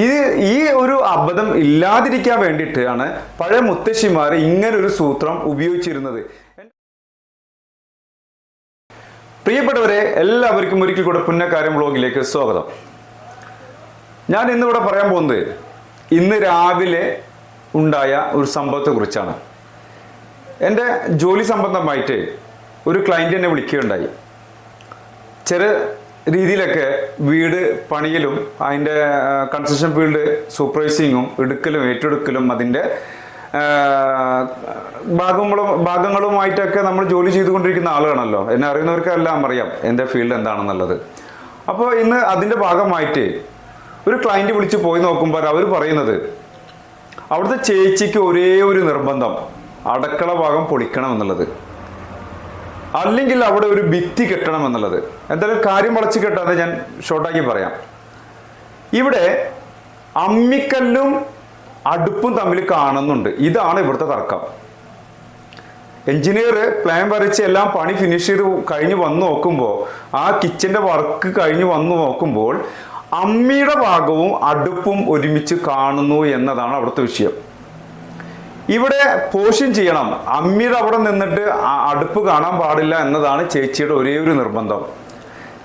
ഇത് ഈ ഒരു അബദ്ധം ഇല്ലാതിരിക്കാൻ വേണ്ടിയിട്ടാണ് പഴയ മുത്തശ്ശിമാർ ഇങ്ങനൊരു സൂത്രം ഉപയോഗിച്ചിരുന്നത്. പ്രിയപ്പെട്ടവരെ എല്ലാവർക്കും ഒരിക്കൽ കൂടെ പുന്നക്കാര്യം വ്ളോഗിലേക്ക് സ്വാഗതം. ഞാൻ ഇന്നിവിടെ പറയാൻ പോകുന്നത് ഇന്ന് രാവിലെ ഉണ്ടായ ഒരു സംഭവത്തെക്കുറിച്ചാണ് എന്റെ ജോലി സംബന്ധമായിട്ട് ഒരു ക്ലയന്റ് എന്നെ വിളിക്കുകയുണ്ടായി. ചെറിയ രീതിയിലൊക്കെ വീട് പണിയിലും അതിന്റെ കൺസ്ട്രക്ഷൻ ഫീൽഡ് സൂപ്പർവൈസിങ്ങും എടുക്കലും ഏറ്റെടുക്കലും അതിന്റെ ഭാഗങ്ങളും ഭാഗങ്ങളുമായിട്ടൊക്കെ നമ്മൾ ജോലി ചെയ്തുകൊണ്ടിരിക്കുന്ന ആളുകളാണല്ലോ. എന്നെ അറിയുന്നവർക്കെല്ലാം അറിയാം എന്റെ ഫീൽഡ് എന്താണെന്നുള്ളത്. അപ്പോൾ ഇന്ന് അതിന്റെ ഭാഗമായിട്ട് ഒരു ക്ലയന്റ് വിളിച്ച് പോയി നോക്കുമ്പോൾ അവർ പറയുന്നത് അവിടുത്തെ ചേച്ചിക്ക് ഒരേ ഒരു നിർബന്ധം അടക്കള ഭാഗം പൊളിക്കണം എന്നുള്ളത്. അല്ലെങ്കിൽ അവിടെ ഒരു ഭിത്തി കെട്ടണം എന്നുള്ളത്. എന്തായാലും കാര്യം വളച്ച് കെട്ടാതെ ഞാൻ ഷോർട്ടാക്കി പറയാം. ഇവിടെ അമ്മിക്കല്ലും അടുപ്പും തമ്മിൽ കാണുന്നുണ്ട്. ഇതാണ് ഇവിടുത്തെ തർക്കം. എഞ്ചിനീയർ പ്ലാൻ വരച്ച് എല്ലാം പണി ഫിനിഷ് ചെയ്ത് കഴിഞ്ഞ് വന്ന് നോക്കുമ്പോൾ ആ കിച്ചന്റെ വർക്ക് കഴിഞ്ഞ് വന്ന് നോക്കുമ്പോൾ അമ്മിയുടെ ഭാഗവും അടുപ്പും ഒരുമിച്ച് കാണുന്നു എന്നതാണ് അവിടുത്തെ വിഷയം. ഇവിടെ പോഷൻ ചെയ്യണം. അമ്മീർ അവിടെ നിന്നിട്ട് അടുപ്പ് കാണാൻ പാടില്ല എന്നതാണ് ചേച്ചിയുടെ ഒരേ ഒരു നിർബന്ധം.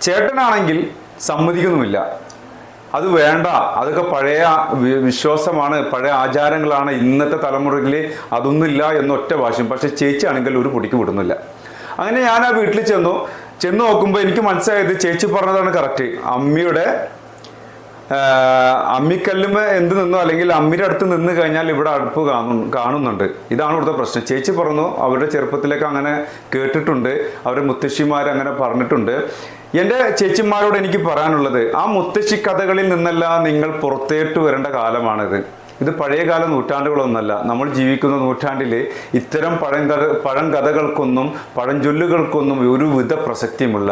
ചേട്ടനാണെങ്കിൽ സമ്മതിക്കുന്നുമില്ല. അത് വേണ്ട. അതൊക്കെ പഴയ വിശ്വാസമാണ്. പഴയ ആചാരങ്ങളാണ്. ഇന്നത്തെ തലമുറയിൽ അതൊന്നുമില്ല എന്നൊറ്റ ഭാഷ്യം പക്ഷെ ചേച്ചി ആണെങ്കിൽ ഒരു പൊടിക്ക് വിടുന്നില്ല. അങ്ങനെ ഞാൻ ആ വീട്ടിൽ ചെന്നു. ചെന്ന് നോക്കുമ്പോൾ എനിക്ക് മനസ്സിലായത് ചേച്ചി പറഞ്ഞതാണ് കറക്റ്റ് അമ്മിയുടെ അമ്മിക്കല്ലുമ എന്ത് നിന്നോ അല്ലെങ്കിൽ അമ്മിയുടെ അടുത്ത് നിന്ന് കഴിഞ്ഞാൽ ഇവിടെ അടുപ്പ് കാണും കാണുന്നുണ്ട്. ഇതാണ് ഇവിടുത്തെ പ്രശ്നം. ചേച്ചി പറഞ്ഞു അവരുടെ ചെറുപ്പത്തിലേക്ക് അങ്ങനെ കേട്ടിട്ടുണ്ട്. അവരുടെ മുത്തശ്ശിമാർ അങ്ങനെ പറഞ്ഞിട്ടുണ്ട്. എന്റെ ചേച്ചിമാരോട് എനിക്ക് പറയാനുള്ളത് ആ മുത്തശ്ശി കഥകളിൽ നിന്നല്ല നിങ്ങൾ പുറത്തേട്ട് വരേണ്ട കാലമാണിത്. ഇത് പഴയകാല നൂറ്റാണ്ടുകളൊന്നല്ല. നമ്മൾ ജീവിക്കുന്ന നൂറ്റാണ്ടിൽ ഇത്തരം പഴം കഥ പഴം കഥകൾക്കൊന്നും പഴഞ്ചൊല്ലുകൾക്കൊന്നും ഒരുവിധ പ്രസക്തിയുമില്ല.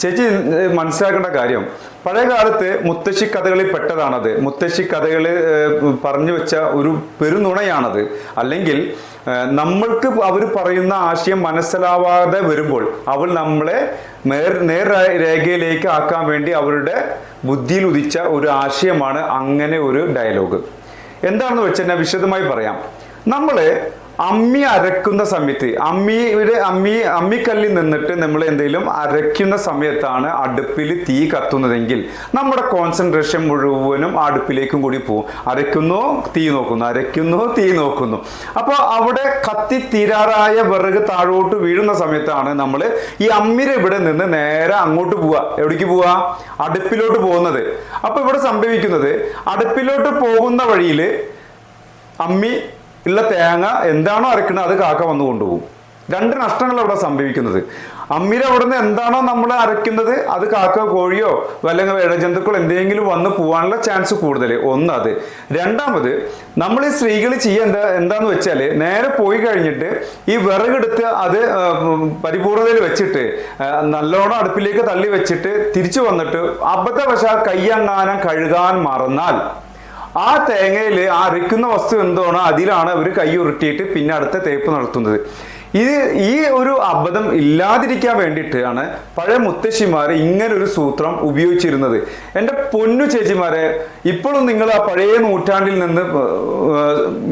ചേച്ചി മനസ്സിലാക്കേണ്ട കാര്യം. പഴയ കാലത്ത് മുത്തശ്ശി കഥകളിൽ പെട്ടതാണത്. മുത്തശ്ശി കഥകൾ പറഞ്ഞു വെച്ച ഒരു പെരുനുണയാണത്. അല്ലെങ്കിൽ നമ്മൾക്ക് അവർ പറയുന്ന ആശയം മനസ്സിലാവാതെ വരുമ്പോൾ അവൾ നമ്മളെ നേർ നേർ രേഖയിലേക്ക് ആക്കാൻ വേണ്ടി അവരുടെ ബുദ്ധിയിൽ ഉദിച്ച ഒരു ആശയമാണ് അങ്ങനെ ഒരു ഡയലോഗ്. എന്താണെന്ന് വെച്ചാൽ വിശദമായി പറയാം. നമ്മൾ അമ്മി അരക്കുന്ന സമയത്ത് അമ്മിയുടെ അമ്മി അമ്മിക്കല്ലിൽ നിന്നിട്ട് നമ്മൾ എന്തെങ്കിലും അരയ്ക്കുന്ന സമയത്താണ് അടുപ്പിൽ തീ കത്തുന്നതെങ്കിൽ നമ്മുടെ കോൺസെൻട്രേഷൻ മുഴുവനും അടുപ്പിലേക്കും കൂടി പോകും. അരയ്ക്കുന്നു തീ നോക്കുന്നു. അരയ്ക്കുന്നു തീ നോക്കുന്നു. അപ്പോൾ അവിടെ കത്തി തീരാറായ വിറക് താഴോട്ട് വീഴുന്ന സമയത്താണ് നമ്മൾ ഈ അമ്മിര ഇവിടെ നിന്ന് നേരെ അങ്ങോട്ട് പോവുക. എവിടേക്ക് പോവുക? അടുപ്പിലോട്ട് പോകുന്നത്. അപ്പോൾ ഇവിടെ സംഭവിക്കുന്നത് അടുപ്പിലോട്ട് പോകുന്ന വഴിയിൽ അമ്മി ഉള്ള തേങ്ങ എന്താണോ അരക്കുന്നത് അത് കാക്ക വന്ന് കൊണ്ടുപോകും. രണ്ട് നഷ്ടങ്ങൾ അവിടെ സംഭവിക്കുന്നത്. അമ്മിര അവിടുന്ന് എന്താണോ നമ്മൾ അരയ്ക്കുന്നത് അത് കാക്ക കോഴിയോ അല്ലെങ്കിൽ ഇഴജന്തുക്കൾ എന്തെങ്കിലും വന്ന് പോകാനുള്ള ചാൻസ് കൂടുതൽ ഒന്ന് അത്. രണ്ടാമത് നമ്മൾ ഈ സ്ത്രീകൾ ചെയ്യുക എന്താ എന്താന്ന് വെച്ചാൽ നേരെ പോയി കഴിഞ്ഞിട്ട് ഈ വിറകെടുത്ത് അത് പരിപൂർണതയിൽ വെച്ചിട്ട് നല്ലോണം അടുപ്പിലേക്ക് തള്ളി വെച്ചിട്ട് തിരിച്ചു വന്നിട്ട് അബദ്ധവശാൽ കയ്യങ്ങാനം കഴുകാൻ മറന്നാൽ ആ തേങ്ങയിൽ ആ അരയ്ക്കുന്ന വസ്തു എന്താണോ അതിലാണ് അവർ കൈ ഉരുട്ടിയിട്ട് പിന്നെ അടുത്ത തേപ്പ് നടത്തുന്നത്. ഇത് ഈ ഒരു അബദ്ധം ഇല്ലാതിരിക്കാൻ വേണ്ടിയിട്ടാണ് പഴയ മുത്തശ്ശിമാർ ഇങ്ങനൊരു സൂത്രം ഉപയോഗിച്ചിരുന്നത്. എന്റെ പൊന്നു ചേച്ചിമാരെ ഇപ്പോഴും നിങ്ങൾ ആ പഴയ നൂറ്റാണ്ടിൽ നിന്ന്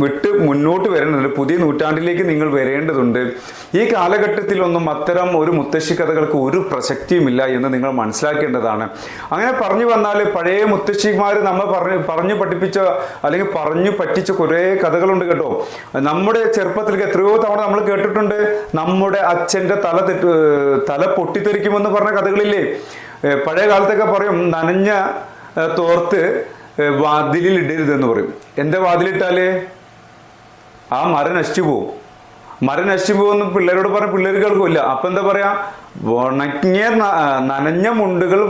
വിട്ട് മുന്നോട്ട് വരേണ്ടതുണ്ട് പുതിയ നൂറ്റാണ്ടിലേക്ക് നിങ്ങൾ വരേണ്ടതുണ്ട്. ഈ കാലഘട്ടത്തിലൊന്നും അത്തരം ഒരു മുത്തശ്ശി കഥകൾക്ക് ഒരു പ്രസക്തിയുമില്ല എന്ന് നിങ്ങൾ മനസ്സിലാക്കേണ്ടതാണ്. അങ്ങനെ പറഞ്ഞു വന്നാൽ പഴയ മുത്തശ്ശിമാർ നമ്മൾ പറഞ്ഞു പറഞ്ഞു പഠിപ്പിച്ച അല്ലെങ്കിൽ പറഞ്ഞു പറ്റിച്ച കുറേ കഥകളുണ്ട് കേട്ടോ. നമ്മുടെ ചെറുപ്പത്തിലേക്ക് എത്രയോ തവണ നമ്മൾ കേട്ടിട്ടുണ്ട് നമ്മുടെ അച്ഛന്റെ തല തെറ്റ് തല പൊട്ടിത്തെറിക്കുമെന്ന് പറഞ്ഞ കഥകളില്ലേ? പഴയ കാലത്തൊക്കെ പറയും നനഞ്ഞ തോർത്ത് വാതിലിൽ ഇടരുതെന്ന് പറയും. എന്താ വാതിലിട്ടാലേ? ആ മരം നശിച്ചു പോകും മരം നശിച്ചു പോകുന്ന പിള്ളേരോട് പറഞ്ഞ പിള്ളേർ കേൾക്കില്ല. അപ്പൊ എന്താ പറയാ? ഉണങ്ങിയ നനഞ്ഞ മുണ്ടുകൾ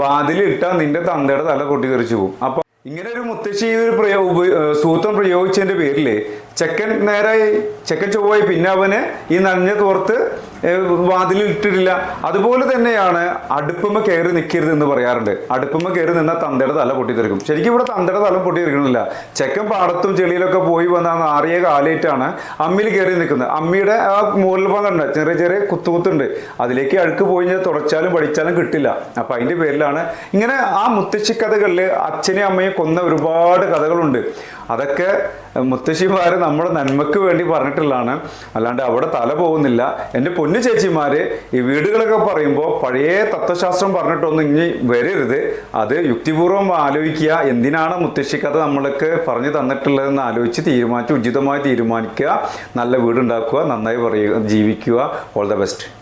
വാതിലിട്ടാൽ നിന്റെ തന്തയുടെ തല പൊട്ടി തെറിച്ചു പോകും അപ്പൊ ഇങ്ങനെ ഒരു മുത്തശ്ശി ഒരു പ്രയോ ഉപ- സൂത്രം പ്രയോഗിച്ചതിന്റെ പേരിൽ ചെക്കൻ നേരെ ചെക്കൻ ചൊവ്വായി പിന്നെ അവന് ഈ നനഞ്ഞ തോർത്ത് വാതിൽ ഇട്ടിട്ടില്ല. അതുപോലെ തന്നെയാണ് അടുപ്പുമ്മ കയറി നിൽക്കരുത് എന്ന് പറയാറുണ്ട്. അടുപ്പുമ്മ കയറി നിന്നാൽ തന്തയുടെ തല പൊട്ടിത്തെറിക്കും. ശരിക്കും ഇവിടെ തന്തയുടെ തല പൊട്ടിത്തെറിക്കണില്ല ചെക്കൻ പാടത്തും ചെളിയിലൊക്കെ പോയി വന്ന ആറിയ നാറിയ അമ്മിൽ കയറി നിൽക്കുന്നത്. അമ്മിയുടെ ആ മുകളിൽ ഭാഗമുണ്ട് ചെറിയ ചെറിയ കുത്തുകുത്തുണ്ട് അതിലേക്ക് അഴുക്ക് പോയി തുടച്ചാലും പഠിച്ചാലും കിട്ടില്ല. അപ്പൊ അതിന്റെ പേരിലാണ് ഇങ്ങനെ ആ മുത്തശ്ശി കഥകളിൽ അച്ഛനെയും അമ്മയും കൊന്ന ഒരുപാട് കഥകളുണ്ട്. അതൊക്കെ മുത്തശ്ശിമാര് നമ്മുടെ നന്മയ്ക്ക് വേണ്ടി പറഞ്ഞിട്ടുള്ളതാണ്. അല്ലാണ്ട് അവിടെ തല പോകുന്നില്ല. എന്റെ പൊന്നു ചേച്ചിമാര് ഈ വീടുകളൊക്കെ പറയുമ്പോൾ പഴയ തത്വശാസ്ത്രം പറഞ്ഞിട്ടൊന്നും ഇനി വരരുത്. അത് യുക്തിപൂർവം ആലോചിക്കുക. എന്തിനാണ് മുത്തശ്ശിക്കഥ നമ്മൾക്ക് പറഞ്ഞു തന്നിട്ടുള്ളതെന്ന് ആലോചിച്ച് തീരുമാനിച്ച് ഉചിതമായി തീരുമാനിക്കുക. നല്ല വീടുണ്ടാക്കുക നന്നായി പറയുക ജീവിക്കുക. All the best